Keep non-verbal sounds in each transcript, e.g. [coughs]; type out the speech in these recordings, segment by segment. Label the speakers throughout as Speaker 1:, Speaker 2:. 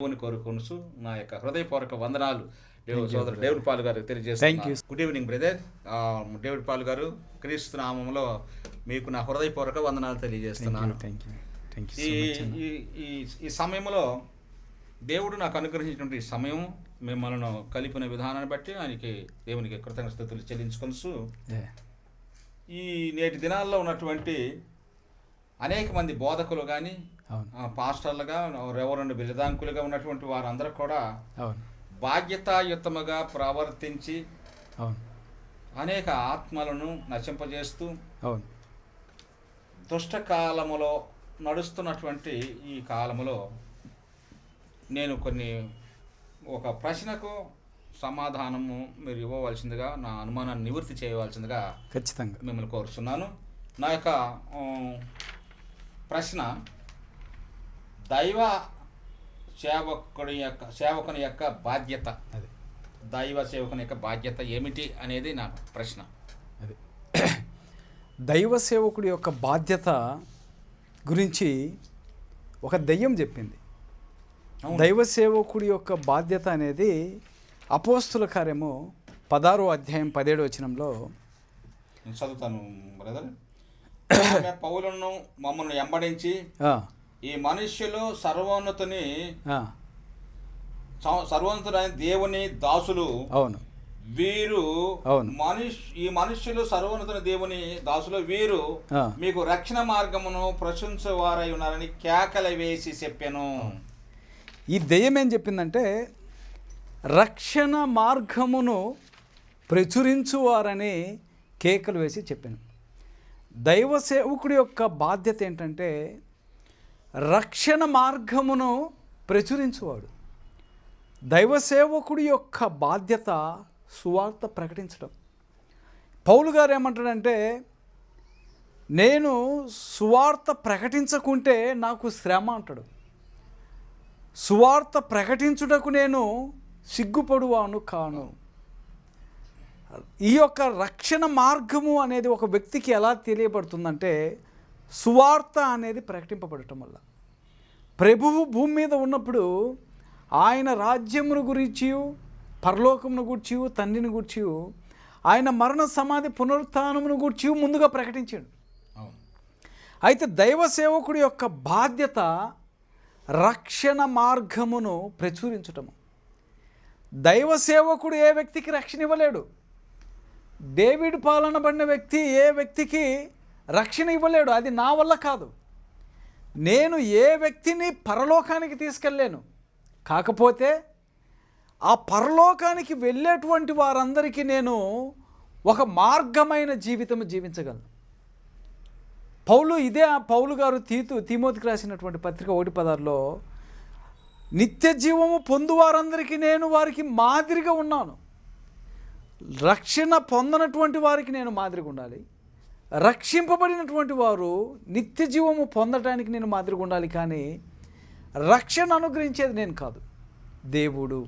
Speaker 1: దేవుని కోరుకొనుసు నా యొక్క హృదయపూర్వక వందనాలు సోదరు డేవిడ్ పాల్ గారు
Speaker 2: you.
Speaker 1: Good evening brother David Paul గారు క్రీస్తు నామంలో మీకు నా హృదయపూర్వక వందనాలు తెలియజేస్తున్నాను. ఈ ఈ- సమయంలో దేవుడు నాకు అనుగ్రహించినటువంటి సమయం మిమ్మల్ని కలిపిన విధానాన్ని బట్టి ఆయనకి దేవునికి కృతజ్ఞతలు చెల్లించుకొనుసు. ఈ నేటి దినాల్లో ఉన్నటువంటి అనేక మంది బోధకులు కానీ పాస్టర్లుగా రెవరెండ్ బిరదాంకులుగా ఉన్నటువంటి వారందరూ కూడా
Speaker 2: అవును.
Speaker 1: బాధ్యతాయుతముగా ప్రవర్తించి
Speaker 2: అవును.
Speaker 1: అనేక ఆత్మలను నశింపజేస్తూ
Speaker 2: అవును.
Speaker 1: దుష్టకాలములో నడుస్తున్నటువంటి ఈ కాలములో నేను కొన్ని ఒక ప్రశ్నకు సమాధానము మీరు ఇవ్వవలసిందిగా నా అనుమానాన్ని నివృత్తి చేయవలసిందిగా
Speaker 2: ఖచ్చితంగా.
Speaker 1: మిమ్మల్ని కోరుచున్నాను. నా యొక్క ప్రశ్న దైవ సేవకుడి యొక్క సేవకుని యొక్క బాధ్యత.
Speaker 2: అది.
Speaker 1: దైవ సేవకుని యొక్క బాధ్యత ఏమిటి అనేది నా ప్రశ్న.
Speaker 2: అది. దైవ సేవకుడి యొక్క బాధ్యత గురించి ఒక దయ్యం చెప్పింది. దైవ సేవకుడి యొక్క బాధ్యత అనేది అపోస్తుల కార్యము పదారో అధ్యాయం పదిహేడు వచనంలో
Speaker 1: చదువుతాను బ్రదర్ [coughs] పౌలను మమ్మల్ని ఎంబడించి ఈ మనుష్యులు సర్వోన్నతుని సర్వోన్నతుడైన దేవుని దాసులు.
Speaker 2: అవును.
Speaker 1: వీరు
Speaker 2: అవును.
Speaker 1: మనుష్ ఈ మనుష్యులు సర్వోన్నతుని దేవుని దాసులు. వీరు. మీకు రక్షణ మార్గమును ప్రశంసవారై ఉన్నారని కేకల వేసి చెప్పాను.
Speaker 2: ఈ దెయ్యం ఏం చెప్పిందంటే రక్షణ మార్గమును ప్రచురించువారని కేకలు వేసి చెప్పాను. దైవ సేవకుడి యొక్క బాధ్యత ఏంటంటే రక్షణ మార్గమును ప్రచురించువాడు. దైవ సేవకుడి యొక్క బాధ్యత సువార్త ప్రకటించడం. పౌలు గారు ఏమంటాడంటే నేను సువార్త ప్రకటించకుంటే నాకు శ్రమ అంటాడు. సువార్త ప్రకటించుటకు నేను సిగ్గుపడువాను కాను. ఈ యొక్క రక్షణ మార్గము అనేది ఒక వ్యక్తికి ఎలా తెలియబడుతుందంటే సువార్త అనేది ప్రకటింపబడటం వల్ల. ప్రభువు భూమి మీద ఉన్నప్పుడు ఆయన రాజ్యమును గురించి పరలోకమును గురించి తండ్రిని గురించి ఆయన మరణ సమాధి పునరుత్థానమును గురించి ముందుగా ప్రకటించాడు. అయితే దైవ సేవకుడి యొక్క బాధ్యత రక్షణ మార్గమును ప్రచురించటము. దైవ సేవకుడు ఏ వ్యక్తికి రక్షణ ఇవ్వలేడు? డేవిడ్ పాలన పడిన వ్యక్తి ఏ వ్యక్తికి రక్షణ ఇవ్వలేడు? అది నా వల్ల కాదు. నేను ఏ వ్యక్తిని పరలోకానికి తీసుకెళ్ళాను కాకపోతే ఆ పరలోకానికి వెళ్ళేటువంటి వారందరికీ నేను ఒక మార్గమైన జీవితం జీవించగలను. పౌలు ఇదే ఆ పౌలు గారు తీతు తీమోతికి రాసినటువంటి పత్రిక ఒకటి పదార్లో నిత్య జీవము పొందువారందరికీ నేను వారికి మాదిరిగా ఉన్నాను. రక్షణ పొందనటువంటి వారికి నేను మాదిరిగా ఉండాలి. రక్షింపబడినటువంటి వారు నిత్య జీవము పొందటానికి నేను మాదిరిగా ఉండాలి కానీ రక్షణ అనుగ్రహించేది నేను కాదు దేవుడు.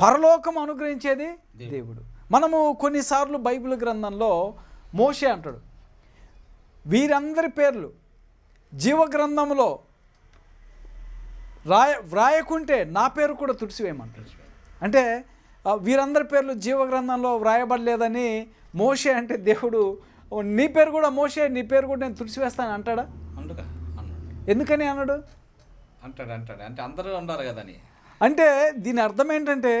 Speaker 2: పరలోకం అనుగ్రహించేది దేవుడు. మనము కొన్నిసార్లు బైబిల్ గ్రంథంలో మోషే అంటాడు. వీరందరి పేర్లు జీవ గ్రంథంలో రాయ వ్రాయకుంటే నా పేరు కూడా తుడిసివేయమంటాడు అంటే వీరందరి పేర్లు జీవ గ్రంథంలో వ్రాయబడలేదని మోషే అంటే దేవుడు "ఓ, నీ పేరు కూడా మోషే నీ పేరు కూడా నేను తుడిసివేస్తాను అంటాడా?
Speaker 1: అందుక
Speaker 2: ఎందుకని అన్నాడు?
Speaker 1: అంటాడు అంటాడు. అంటే అందరూ ఉన్నారు కదని
Speaker 2: అంటే దీని అర్థం ఏంటంటే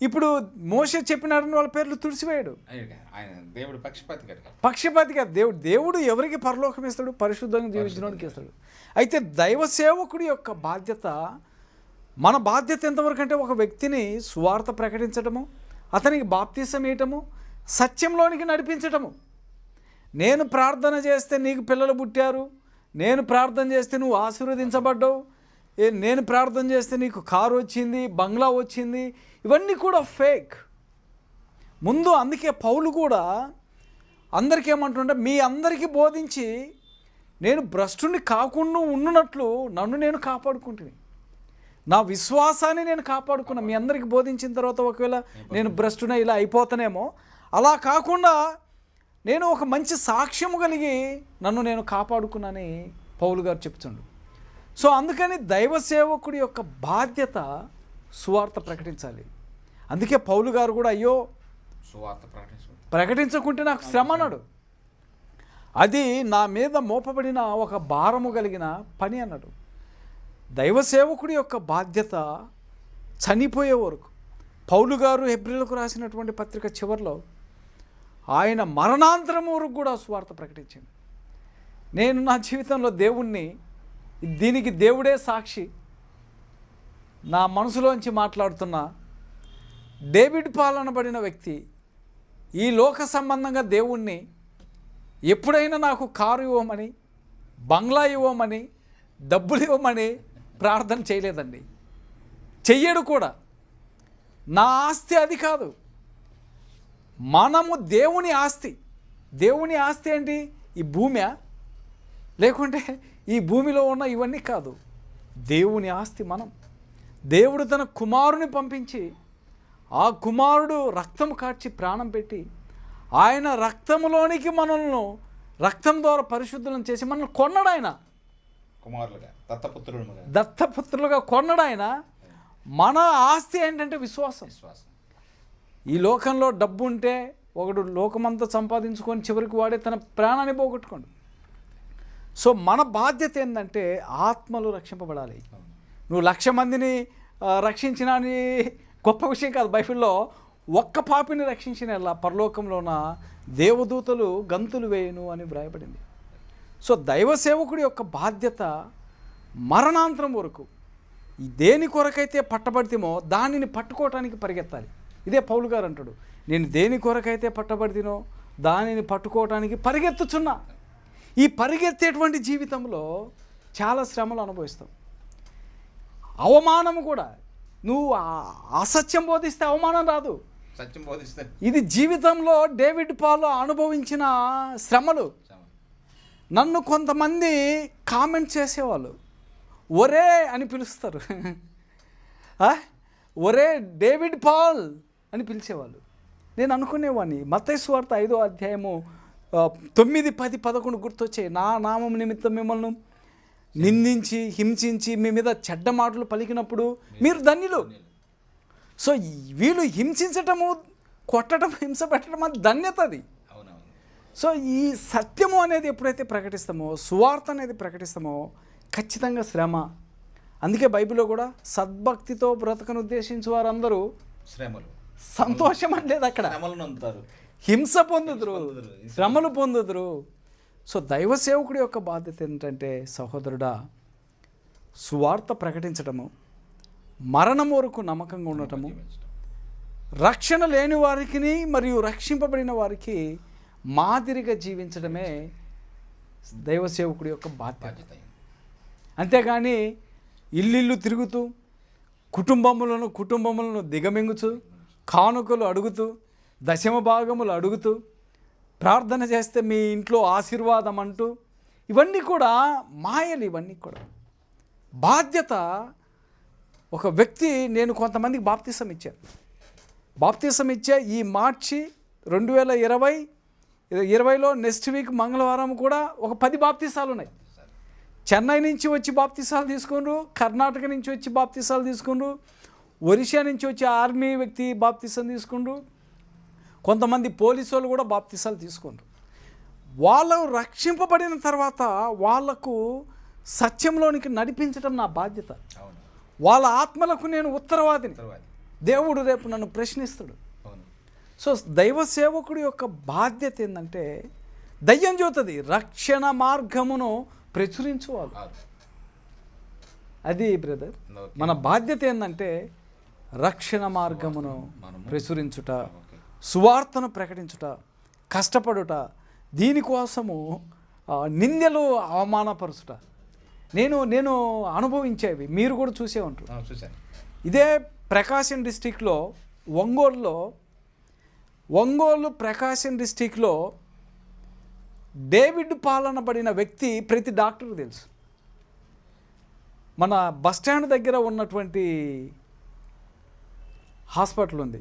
Speaker 2: ఇప్పుడు మోషే చెప్పినాడని వాళ్ళ పేర్లు తుడిసివేయడు
Speaker 1: ఆయన దేవుడు పక్షపాతి కనుక
Speaker 2: పక్షపాతి కాదు దేవుడు దేవుడు ఎవరికి పరలోకం ఇస్తాడు? పరిశుద్ధంగా జీవించడానికి ఇస్తాడు. అయితే దైవ సేవకుడి యొక్క బాధ్యత మన బాధ్యత ఎంతవరకు అంటే ఒక వ్యక్తిని సువార్త ప్రకటించటము అతనికి బాప్తీసం ఇవ్వటము సత్యంలోనికి నడిపించటము. నేను ప్రార్థన చేస్తే నీకు పిల్లలు పుట్టారు. నేను ప్రార్థన చేస్తే నువ్వు ఆశీర్వదించబడ్డావు. ఏ నేను ప్రార్థన చేస్తే నీకు కారు వచ్చింది బంగ్లా వచ్చింది. ఇవన్నీ కూడా ఫేక్. ముందు అందుకే పౌలు కూడా అందరికీ ఏమంటుంటే మీ అందరికీ బోధించి నేను భ్రష్టుని కాకుండా ఉన్నట్లు నన్ను నేను కాపాడుకుంటుంది నా విశ్వాసాన్ని నేను కాపాడుకున్నా. మీ అందరికీ బోధించిన తర్వాత ఒకవేళ నేను భ్రష్టునే ఇలా అయిపోతానేమో. అలా కాకుండా నేను ఒక మంచి సాక్ష్యము కలిగి నన్ను నేను కాపాడుకున్నానని పౌలు గారు చెప్తుండు. సో అందుకని దైవ సేవకుడి యొక్క బాధ్యత సువార్త ప్రకటించాలి. అందుకే పౌలు గారు కూడా అయ్యో
Speaker 1: సువార్త ప్రకటించు
Speaker 2: ప్రకటించకుంటే నాకు శ్రమ అన్నాడు. అది నా మీద మోపబడిన ఒక భారము కలిగిన పని అన్నాడు. దైవ సేవకుడి యొక్క బాధ్యత చనిపోయే వరకు. పౌలు గారు ఏప్రిల్కు రాసినటువంటి పత్రిక చివరిలో ఆయన మరణాంతరం వరకు కూడా సువార్త ప్రకటించింది. నేను నా జీవితంలో దేవుణ్ణి దీనికి దేవుడే సాక్షి. నా మనసులోంచి మాట్లాడుతున్న డేవిడ్ పాలనబడిన వ్యక్తి ఈ లోక సంబంధంగా దేవుణ్ణి ఎప్పుడైనా నాకు కారు ఇవ్వమని బంగ్లా ఇవ్వమని డబ్బులు ఇవ్వమని ప్రార్థన చేయలేదండి. చెయ్యడు కూడా. నా ఆస్తి అది కాదు. మనము దేవుని ఆస్తి. దేవుని ఆస్తి ఏంటి? ఈ భూమి లేకుంటే ఈ భూమిలో ఉన్న ఇవన్నీ కాదు. దేవుని ఆస్తి మనం. దేవుడు తన కుమారుని పంపించి ఆ కుమారుడు రక్తం కాచి ప్రాణం పెట్టి ఆయన రక్తములోనికి మనల్ని రక్తం ద్వారా పరిశుద్ధులను చేసి మనల్ని కొన్నాడు ఆయన.
Speaker 1: కుమారులుగా దత్తపుత్రుడు
Speaker 2: దత్తపుత్రులుగా కొన్నాడు ఆయన. మన ఆస్తి ఏంటంటే విశ్వాసం.
Speaker 1: విశ్వాసం.
Speaker 2: ఈ లోకంలో డబ్బు ఉంటే ఒకడు లోకమంతా సంపాదించుకొని చివరికి వాడే తన ప్రాణాన్ని పోగొట్టుకోండు. సో మన బాధ్యత ఏంటంటే ఆత్మలు రక్షింపబడాలి. నువ్వు లక్ష మందిని రక్షించిన గొప్ప విషయం కాదు. బైబిల్లో ఒక్క పాపిని రక్షించిన ఎలా? పరలోకంలోన దేవదూతలు గంతులు వేయును అని వ్రాయబడింది. సో దైవ సేవకుడి యొక్క బాధ్యత మరణాంతరం వరకు దేని కొరకైతే పట్టబడితేమో దానిని పట్టుకోవటానికి పరిగెత్తాలి. ఇదే పౌలు గారు అంటాడు నేను దేని కొరకైతే పట్టబడితేనో దానిని పట్టుకోవటానికి పరిగెత్తుచున్నా. ఈ పరిగెత్తేటువంటి జీవితంలో చాలా శ్రమలు అనుభవిస్తాం. అవమానము కూడా నువ్వు అసత్యం బోధిస్తే అవమానం రాదు.
Speaker 1: సత్యం బోధిస్తే.
Speaker 2: ఇది జీవితంలో డేవిడ్ పాలు అనుభవించిన శ్రమలు. నన్ను కొంతమంది కామెంట్ చేసేవాళ్ళు ఒరే అని పిలుస్తారు. [laughs] ఆ? ఒరే డేవిడ్ పాల్ అని పిలిచేవాళ్ళు. నేను అనుకునేవాడిని మత్తయి వార్త ఐదో అధ్యాయము తొమ్మిది పది పదకొండు గుర్తొచ్చాయి నా నామం నిమిత్తం మిమ్మల్ని నిందించి హింసించి మీ మీద చెడ్డ మాటలు పలికినప్పుడు మీరు ధన్యులు. సో వీళ్ళు హింసించటము కొట్టడం హింస పెట్టడం అది ధన్యత అది. సో ఈ సత్యము అనేది ఎప్పుడైతే ప్రకటిస్తామో సువార్త అనేది ప్రకటిస్తామో ఖచ్చితంగా శ్రమ. అందుకే బైబిల్లో కూడా సద్భక్తితో బ్రతకను ఉద్దేశించి వారందరూ
Speaker 1: శ్రమలు.
Speaker 2: సంతోషం అని లేదు అక్కడ హింస పొందుదురు. శ్రమలు పొందుదురు. సో దైవ సేవకుడి యొక్క బాధ్యత ఏంటంటే సహోదరుడా సువార్త ప్రకటించటము మరణం వరకు నమ్మకంగా ఉండటము రక్షణ లేని వారికి మరియు రక్షింపబడిన వారికి మాదిరిగా జీవించడమే దైవ సేవకుడి యొక్క బాధ్యత. అంతేగాని ఇల్లిల్లు తిరుగుతూ కుటుంబములను కుటుంబములను దిగమింగుచు కానుకలు అడుగుతూ దశమ భాగములు అడుగుతూ ప్రార్థన చేస్తే మీ ఇంట్లో ఆశీర్వాదం అంటూ ఇవన్నీ కూడా మాయలు ఇవన్నీ కూడా. బాధ్యత ఒక వ్యక్తి నేను కొంతమందికి బాప్తిసం ఇచ్చాను. బాప్తిసం ఇచ్చే ఈ మార్చి రెండు వేల ఇరవై ఇరవైలో నెక్స్ట్ వీక్ మంగళవారం కూడా ఒక పది బాప్తిసాలు ఉన్నాయి. చెన్నై నుంచి వచ్చి బాప్తిసాలు తీసుకుండ్రు కర్ణాటక నుంచి వచ్చి బాప్తిసాలు తీసుకుండ్రు ఒరిస్సా నుంచి వచ్చి ఆర్మీ వ్యక్తి బాప్తిసం తీసుకుండ్రు. కొంతమంది పోలీసు వాళ్ళు కూడా బాప్తిసాలు తీసుకుండ్రు. వాళ్ళు రక్షింపబడిన తర్వాత వాళ్ళకు సత్యంలోనికి నడిపించడం నా బాధ్యత. వాళ్ళ ఆత్మలకు నేను ఉత్తరవాదిని.
Speaker 1: తర్వాత
Speaker 2: దేవుడు రేపు నన్ను ప్రశ్నిస్తాడు. సో దైవ సేవకుడి యొక్క బాధ్యత ఏంటంటే దయ్యం చూస్తుంది రక్షణ మార్గమును ప్రచురించువాళ్ళు
Speaker 1: అవును.
Speaker 2: అది బ్రదర్. మన బాధ్యత ఏంటంటే రక్షణ మార్గమును ప్రచురించుట. సువార్తను ప్రకటించుట కష్టపడుట దీనికోసము నిందలు అవమానపరుచుట. నేను నేను అనుభవించేవి మీరు కూడా చూసే ఉంటారు. ఇదే ప్రకాశం డిస్టిక్లో ఒంగోలులో ఒంగోలు ప్రకాశం డిస్టిక్లో డేవిడ్ పాలనబడిన వ్యక్తి ప్రతి డాక్టర్కి తెలుసు. మన బస్ స్టాండ్ దగ్గర ఉన్నటువంటి హాస్పిటల్ ఉంది.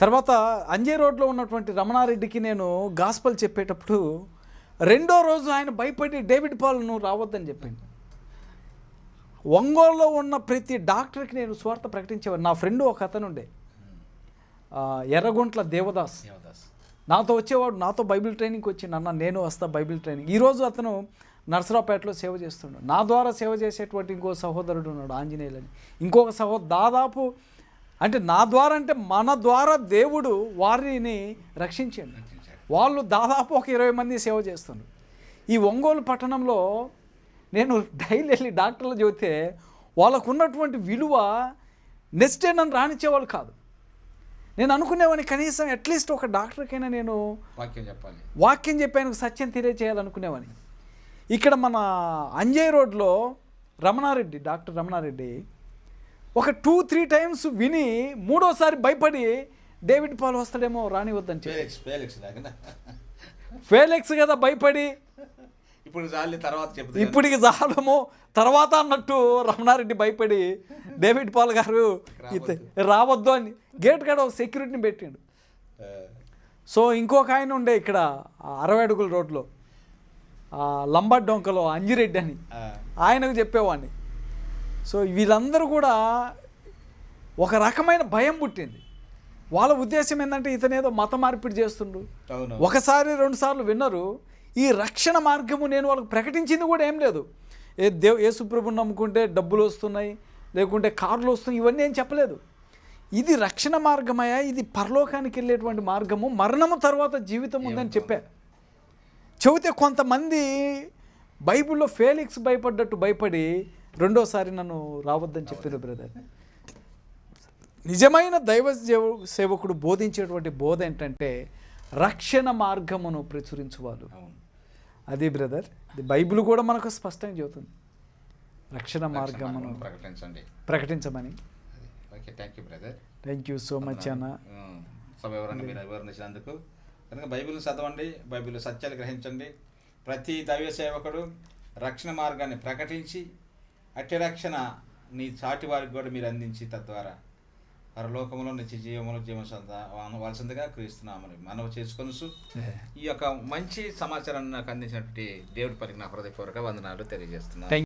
Speaker 2: తర్వాత అంజే రోడ్లో ఉన్నటువంటి రమణారెడ్డికి నేను గాస్పల్ చెప్పేటప్పుడు రెండో రోజు ఆయన భయపడి డేవిడ్ పాల్ నువ్వు రావద్దని చెప్పిండు. ఒంగోలులో ఉన్న ప్రతి డాక్టర్కి నేను స్వార్థ ప్రకటించేవాడు నా ఫ్రెండ్ ఒక అతను ఉండే ఎర్రగుంట్ల దేవదాస్.
Speaker 1: దేవదాస్.
Speaker 2: నాతో వచ్చేవాడు నాతో బైబిల్ ట్రైనింగ్కి వచ్చి అన్న నేను వస్తా బైబిల్ ట్రైనింగ్. ఈరోజు అతను నర్సరావుపేటలో సేవ చేస్తున్నాడు. నా ద్వారా సేవ చేసేటువంటి ఇంకో సహోదరుడు ఉన్నాడు ఆంజనేయులని. ఇంకొక సహో దాదాపు అంటే నా ద్వారా అంటే మన ద్వారా దేవుడు వారిని రక్షించండి. వాళ్ళు దాదాపు ఒక ఇరవై మంది సేవ చేస్తున్నారు. ఈ ఒంగోలు పట్టణంలో నేను డైలీ వెళ్ళి డాక్టర్లు చెబితే వాళ్ళకు ఉన్నటువంటి విలువ నెక్స్ట్ డే నన్ను రానిచ్చేవాళ్ళు కాదు. నేను అనుకునేవాడిని కనీసం అట్లీస్ట్ ఒక డాక్టర్కైనా నేను
Speaker 1: వాక్యం చెప్పాలి.
Speaker 2: వాక్యం చెప్పి ఆయనకు సత్యం తెలియజేయాలనుకునేవాడిని ఇక్కడ మన అంజయ్ రోడ్లో రమణారెడ్డి డాక్టర్ రమణారెడ్డి ఒక టూ త్రీ టైమ్స్ విని మూడోసారి భయపడి డేవిడ్ పాల్ వస్తాడేమో రానివద్దని చెప్పి.
Speaker 1: ఫేలిక్స్
Speaker 2: కదా భయపడి.
Speaker 1: ఇప్పుడు చాలి తర్వాత చెప్తే.
Speaker 2: ఇప్పటికి జాలము తర్వాత అన్నట్టు రమణారెడ్డి భయపడి డేవిడ్ పాల్ గారు రావద్దు. అని గేట్ కాడ సెక్యూరిటీని పెట్టిండు. సో ఇంకొక ఆయన ఉండే ఇక్కడ అరవై అడుగుల రోడ్లో లంబాడ్ డొంకలో అంజిరెడ్డి అని. ఆయనకు చెప్పేవాడిని. సో వీళ్ళందరూ కూడా ఒక రకమైన భయం పుట్టింది. వాళ్ళ ఉద్దేశం ఏంటంటే ఇతనేదో మత మార్పిడి చేస్తుండ్రు. ఒకసారి రెండు సార్లు విన్నారు. ఈ రక్షణ మార్గము నేను వాళ్ళకి ప్రకటించింది కూడా ఏం లేదు. ఏ దేవ్ యేసుప్రభుని నమ్ముకుంటే డబ్బులు వస్తున్నాయి లేకుంటే కార్లు వస్తున్నాయి ఇవన్నీ ఏం చెప్పలేదు. ఇది రక్షణ మార్గమయ్యా ఇది పరలోకానికి వెళ్ళేటువంటి మార్గము మరణము తర్వాత జీవితం ఉందని చెప్పా. చెబితే కొంతమంది బైబిల్లో ఫేలిక్స్ భయపడ్డట్టు భయపడి రెండోసారి నన్ను రావద్దని చెప్పారు బ్రదర్ నిజమైన దైవ సేవ- సేవకుడు బోధించేటువంటి బోధ ఏంటంటే రక్షణ మార్గమును ప్రచురించువారు
Speaker 1: అవును.
Speaker 2: అది బ్రదర్ బైబిల్ కూడా మనకు స్పష్టంగా చెబుతుంది. రక్షణ మార్గమును
Speaker 1: ప్రకటించండి.
Speaker 2: ప్రకటించమని.
Speaker 1: Okay thank you brother
Speaker 2: thank you so much అన్న.
Speaker 1: మీరు ఇచ్చినందుకు కనుక బైబిల్ చదవండి బైబిల్ సత్యాలు గ్రహించండి. ప్రతి దైవ సేవకుడు రక్షణ మార్గాన్ని ప్రకటించి అట్టి రక్షణ నీ చాటి వారికి కూడా మీరు అందించి తద్వారా పరలోకంలో నిత్య జీవములు జీవం వలసిందిగా క్రీస్తున్నామని మనవి చేసుకొనుసు ఈ యొక్క మంచి సమాచారాన్ని నాకు అందించినటువంటి దేవుడి పనికి నా హృదయపూర్వక వందనాలు తెలియజేస్తున్నాను.